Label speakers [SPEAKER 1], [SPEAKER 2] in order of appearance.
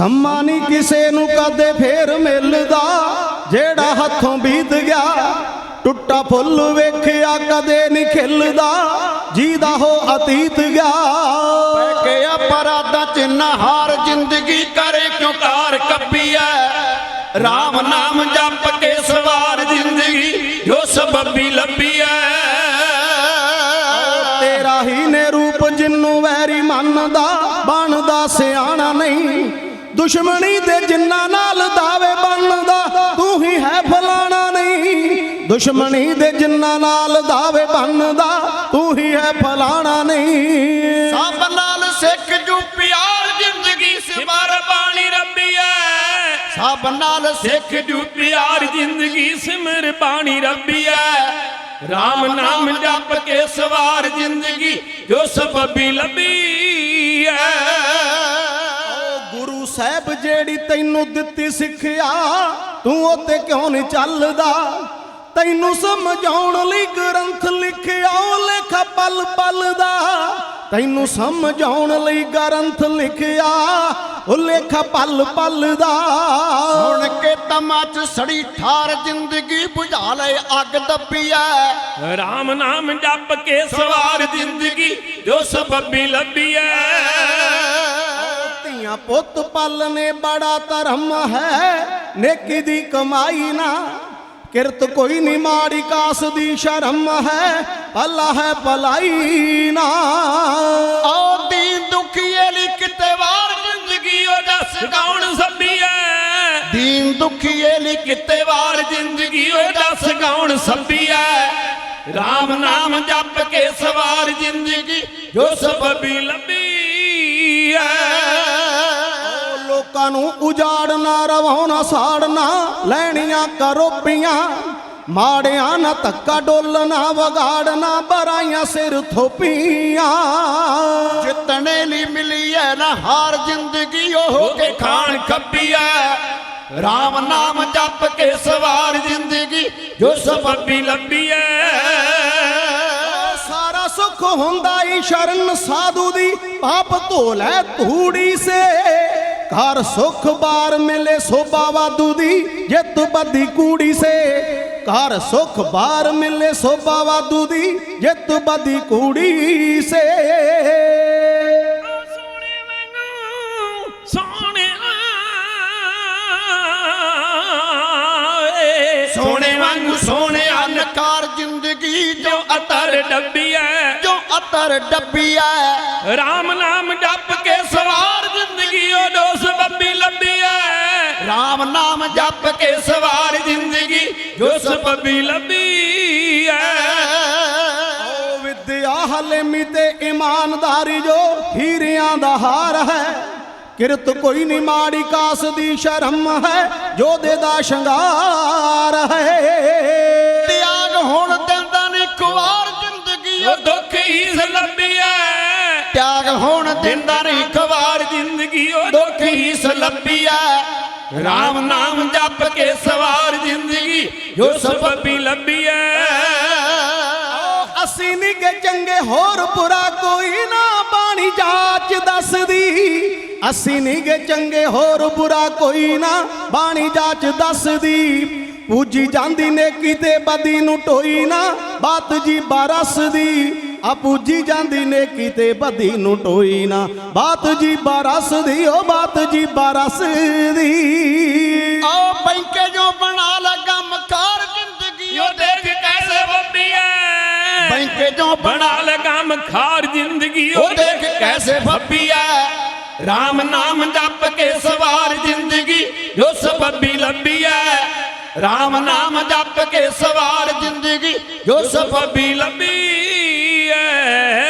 [SPEAKER 1] ਸਮਾਂ ਨਹੀਂ ਕਿਸੇ ਨੂੰ ਕਦੇ ਫੇਰ ਮਿਲਦਾ ਜਿਹੜਾ ਹੱਥੋਂ ਬੀਤ ਗਿਆ ਟੁੱਟਾ ਫੁੱਲ ਵੇਖਿਆ ਕਦੇ ਨਹੀਂ ਖਿਲਦਾ ਜਿਹਦਾ ਹੋ ਅਤੀਤ ਗਿਆ।
[SPEAKER 2] ਕਿ ਅਪਰਾਧਾਂ ਚ ਜ਼ਿੰਦਗੀ ਕਰੇ ਕਿਉਂ ਕਾਰ ਕੱਪੀ ਐ RAM ਨਾਮ ਜਪ ਕੇ ਸਵਾਰ ਜ਼ਿੰਦਗੀ ਜੋ ਸਬਬੀ ਲੱਭੀ ਐ
[SPEAKER 1] ਤੇਰਾ ਹੀ ਨੇ ਰੂਪ ਜਿੰਨੂੰ ਵੈਰੀ ਮੰਨਦਾ ਬਣਦਾ ਸਿਆਣਾ ਨਹੀਂ। ਦੁਸ਼ਮਣੀ ਦੇ ਜਿੰਨਾ ਨਾਲ ਦਾਵੇ ਬਣਦਾ, ਤੂੰ ਹੀ ਹੈ ਫਲਾਣਾ ਨਹੀਂ। ਦੁਸ਼ਮਣੀ ਦੇ ਜਿੰਨਾ ਨਾਲ ਦਾਵੇ ਬਣਦਾ, ਤੂੰ ਹੀ ਹੈ ਫਲਾਣਾ ਨਹੀਂ।
[SPEAKER 2] ਸਭ ਨਾਲ ਸਿੱਖ ਜੂ ਪਿਆਰ, ਜ਼ਿੰਦਗੀ ਸਿਮਰ ਬਾਣੀ ਰੱਬੀ ਐ। ਸਭ ਨਾਲ ਸਿੱਖ ਜੂ ਪਿਆਰ, ਜ਼ਿੰਦਗੀ ਸਿਮਰ ਬਾਣੀ ਰੱਬੀ ਐ। RAM ਨਾਮ ਜਪ ਕੇ ਸਵਾਰ, ਜ਼ਿੰਦਗੀ ਜੋ ਸਬਬੀ ਲੱਭੀ।
[SPEAKER 1] ਗੁਰੂ ਸਾਹਿਬ ਜਿਹੜੀ ਤੈਨੂੰ ਦਿੱਤੀ ਸਿੱਖਿਆ ਤੂੰ ਉਹ ਤੇ ਕਿਉਂ ਨਹੀਂ ਚੱਲਦਾ? ਤੈਨੂੰ ਸਮਝਾਉਣ ਲਈ ਗ੍ਰੰਥ ਲਿਖਿਆ ਉਹ ਲੇਖਾ ਪਲ ਪਲ ਦਾ। ਤੈਨੂੰ ਸਮਝਾਉਣ ਲਈ ਗ੍ਰੰਥ ਲਿਖਿਆ ਉਹ ਲੇਖਾ ਪਲ ਪਲ ਦਾ।
[SPEAKER 2] ਸੁਣ ਕੇ ਤਮਾ ਚ ਸੜੀ ਠਾਰ ਜ਼ਿੰਦਗੀ ਬੁਝਾ ਲੈ ਅੱਗ ਦੱਬੀ ਐ
[SPEAKER 3] ਰਾਮ ਨਾਮ ਜਪ ਕੇ ਸਵਾਰ ਜ਼ਿੰਦਗੀ ਜੋ ਸਬਬੀ ਲੱਭੀ ਐ
[SPEAKER 1] ਧੀਆਂ ਪੁੱਤ ਪਾਲਨੇ ਬੜਾ ਧਰਮ ਹੈ। ਨੇਕੀ ਦੀ ਕਮਾਈ ਨਾ ਕਿਰਤ ਕੋਈ ਨਹੀਂ ਮਾੜੀ ਕਾਸ ਦੀ ਸ਼ਰਮ ਹੈ। ਭਲਾ ਹੈ ਭਲਾਈ ਨਾ।
[SPEAKER 2] ਆਓ ਦੀਨ ਦੁਖੀਏ ਲਈ ਕਿਤੇ ਵਾਰ ਜ਼ਿੰਦਗੀ ਉਹ ਦੱਸ
[SPEAKER 3] ਕੌਣ ਸੱਬੀ ਐ
[SPEAKER 2] ਦੀਨ ਦੁਖੀਏ ਲਈ ਕਿਤੇ ਵਾਰ
[SPEAKER 3] ਜ਼ਿੰਦਗੀ ਉਹ ਦੱਸ ਕੌਣ ਸੱਬੀ ਐ ਰਾਮ ਨਾਮ ਜਪ ਕੇ ਸਵਾਰ ਜ਼ਿੰਦਗੀ ਜੋ ਸਬਬੀ ਲੱਭੀ ਐ।
[SPEAKER 1] ਲੋਕਾਂ ਨੂੰ ਉਜਾੜਨਾ ਰਵਾਉਣਾ ਸਾੜਨਾ ਲੈਣੀਆਂ ਕਰੋਪੀਆਂ ਮਾੜਿਆਂ ਨਾ ਧੱਕਾ ਡੋਲਣਾ ਵਿਗਾੜਨਾ ਬਰਾਈਆਂ ਸਿਰ ਥੋਪੀਆਂ।
[SPEAKER 2] ਜਿੱਤਣੇ ਲਈ ਮਿਲੀ ਐ ਨਾ ਹਾਰ ਜ਼ਿੰਦਗੀ ਉਹ ਕੇ ਖਾਣ ਖੱਬੀ ਐ। RAM ਨਾਮ ਜਪ ਕੇ ਸਵਾਰ ਜ਼ਿੰਦਗੀ ਜੋ
[SPEAKER 3] ਸਬਬੀ ਲੱਭੀ ਐ।
[SPEAKER 1] ਸਾਰਾ ਸੁੱਖ ਹੁੰਦਾ ਈ ਸ਼ਰਨ ਸਾਧੂ ਦੀ ਪਾਪ ਧੋ ਲੈ ਧੂੜੀ ਸੇ। ਘਰ ਸੁਖ ਬਾਰ ਮਿਲੇ ਸੋਭਾ ਵਾਦੂ ਦੀ ਜਿੱਤ ਬੱਦੀ ਕੂੜੀ ਸੇ। ਘਰ ਸੁਖ ਬਾਰ ਮਿਲੇ ਸੋਭਾ ਵਾਦੂ ਦੀ ਜਿੱਤ ਬੱਦੀ ਕੂੜੀ ਸੇ।
[SPEAKER 3] ਸੋਹਣੇ ਵਾਂਗੂ ਸੋਹਣਿਆ ਏ
[SPEAKER 2] ਸੋਹਣੇ ਵਾਂਗੂ ਸੋਹਣਿਆ ਨਕਾਰ ਜ਼ਿੰਦਗੀ ਜੋ
[SPEAKER 3] ਅਤਰ ਡੱਬੀ ਐ।
[SPEAKER 2] ਜੋ ਅਤਰ ਡੱਬੀ ਐ।
[SPEAKER 3] ਰਾਮ ਨਾਮ ਜਪ
[SPEAKER 2] RAM ਨਾਮ ਜਪ ਕੇ ਸਵਾਰ ਜ਼ਿੰਦਗੀ
[SPEAKER 3] ਜੋ ਸਬਬੀ ਲੱਭੀ ਐ।
[SPEAKER 1] ਓ ਵਿਦਿਆ ਹਲੇਮੀ ਤੇ ਇਮਾਨਦਾਰੀ ਜੋ ਹੀਰਿਆਂ ਦਾ ਹਾਰ ਹੈ। ਕਿਰਤ ਕੋਈ ਨਹੀਂ ਮਾੜੀ ਕਾਸ ਦੀ ਸ਼ਰਮ ਹੈ ਜੋਦੇ ਦਾ ਸ਼ਿੰਗਾਰ ਹੈ।
[SPEAKER 2] ਤਿਆਗ ਹੁਣ ਦਿੰਦਾ ਨਹੀਂ ਕੁਵਾਰ ਜ਼ਿੰਦਗੀ
[SPEAKER 3] ਉਹ ਦੁੱਖ ਹੀ ਲੱਭੀ ਐ।
[SPEAKER 2] ਤਿਆਗ ਹੁਣ ਦਿੰਦਾ ਨਹੀਂ
[SPEAKER 3] ਖਵਾਰ ਜ਼ਿੰਦਗੀ ਉਹ
[SPEAKER 2] ਦੁੱਖ ਹੀ ਸਲੱਬੀ ਐ।
[SPEAKER 3] ਰਾਮ ਨਾਮ ਜਪ ਕੇ ਸਵਾਰ ਜ਼ਿੰਦਗੀ, ਜੋ ਸਬਬੀ ਲੱਭੀ ਐ।
[SPEAKER 1] ਅਸੀਂ ਨਿਗੇ ਚੰਗੇ, ਹੋਰ ਬੁਰਾ ਕੋਈ ਨਾ ਬਾਣੀ ਜਾਚ ਦੱਸਦੀ। ਅਸੀਂ ਨਿਗੇ ਚੰਗੇ, ਹੋਰ ਬੁਰਾ ਕੋਈ ਨਾ ਬਾਣੀ ਜਾਚ ਦੱਸਦੀ। ਪੂਜੀ ਜਾਂਦੀ ਨੇਕੀ ਤੇ ਬਦੀ ਨੂੰ ਟੋਈ ਨਾ, ਬਾਤ ਜੀ ਬਾਰਸ ਆ ਪੂਜੀ ਜਾਂਦੀ ਨੇਕੀ ਤੇ ਬਦੀ ਨੂੰ ਟੋਈ ਨਾ। ਬਾਤ ਜੀ ਬਾਰਸ ਦੀ ਉਹ ਬਾਤ ਜੀ ਬਾਰਸ ਦੀ।
[SPEAKER 2] ਆਓ ਬੈਂਕੇ ਜੋ ਬਣਾ ਲਗਾ ਮਕਾਰ ਜ਼ਿੰਦਗੀ
[SPEAKER 3] ਜੋ ਦੇਖ ਕੈਸੇ ਬੱਬੀ ਐ।
[SPEAKER 2] ਬੈਂਕੇ ਜੋ
[SPEAKER 3] ਬਣਾ ਲਗਾ ਮਖਾਰ ਜ਼ਿੰਦਗੀ
[SPEAKER 2] ਉਹ ਦੇਖ ਕੈਸੇ ਫੱਬੀ ਐ।
[SPEAKER 3] ਰਾਮ ਨਾਮ ਜਪ ਕੇ ਸਵਾਰ ਜ਼ਿੰਦਗੀ ਜੋ ਸਬਬੀ ਲੱਭੀ ਐ।
[SPEAKER 2] RAM ਨਾਮ ਜਪ ਕੇ ਸਵਾਰ ਜ਼ਿੰਦਗੀ ਜੋ ਸਫ
[SPEAKER 3] ਸਬਬੀ ਲੱਭੀ। é, é, é.